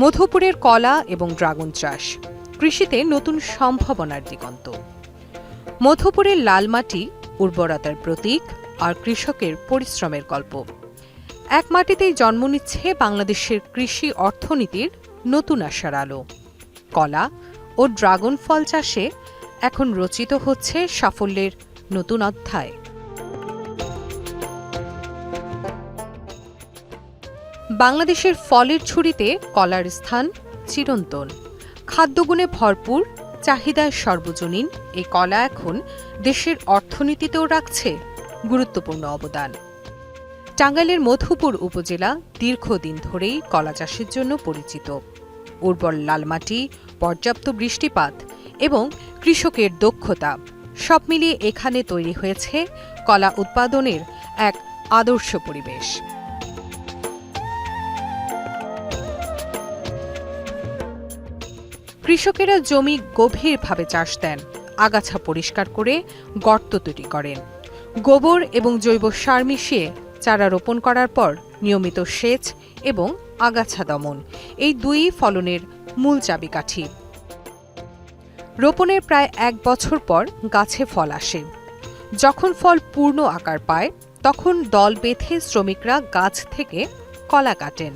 মধুপুরের কলা এবং ড্রাগন চাষ, কৃষিতে নতুন সম্ভাবনার দিগন্ত। মধুপুরের লাল মাটি উর্বরতার প্রতীক আর কৃষকের পরিশ্রমের গল্প। এক মাটিতেই জন্ম নিচ্ছে বাংলাদেশের কৃষি অর্থনীতির নতুন আশার আলো। কলা ও ড্রাগন ফল চাষে এখন রচিত হচ্ছে সাফল্যের নতুন অধ্যায়। বাংলাদেশের ফলের ছুরিতে কলার স্থান চিরন্তন। খাদ্যগুণে ভরপুর, চাহিদায় সর্বজনীন, এই কলা এখন দেশের অর্থনীতিতেও রাখছে গুরুত্বপূর্ণ অবদান। টাঙ্গাইলের মধুপুর উপজেলা দীর্ঘদিন ধরেই কলা চাষের জন্য পরিচিত। উর্বর লাল মাটি পর্যাপ্ত বৃষ্টিপাত এবং কৃষকের দক্ষতা সব মিলিয়ে এখানে তৈরি হয়েছে কলা উৎপাদনের এক আদর্শ পরিবেশ। কৃষকেরা জমি গভীরভাবে চাষ দেন, আগাছা পরিষ্কার করে গর্ত তৈরি করেন। গোবর এবং জৈব সার মিশিয়ে চারা রোপণ করার পর নিয়মিত সেচ এবং আগাছা দমন, এই দুই ফলনের মূল চাবিকাঠি। রোপণের প্রায় এক বছর পর গাছে ফল আসে। যখন ফল পূর্ণ আকার পায়, তখন দল বেঁধে শ্রমিকরা গাছ থেকে কলা কাটেন।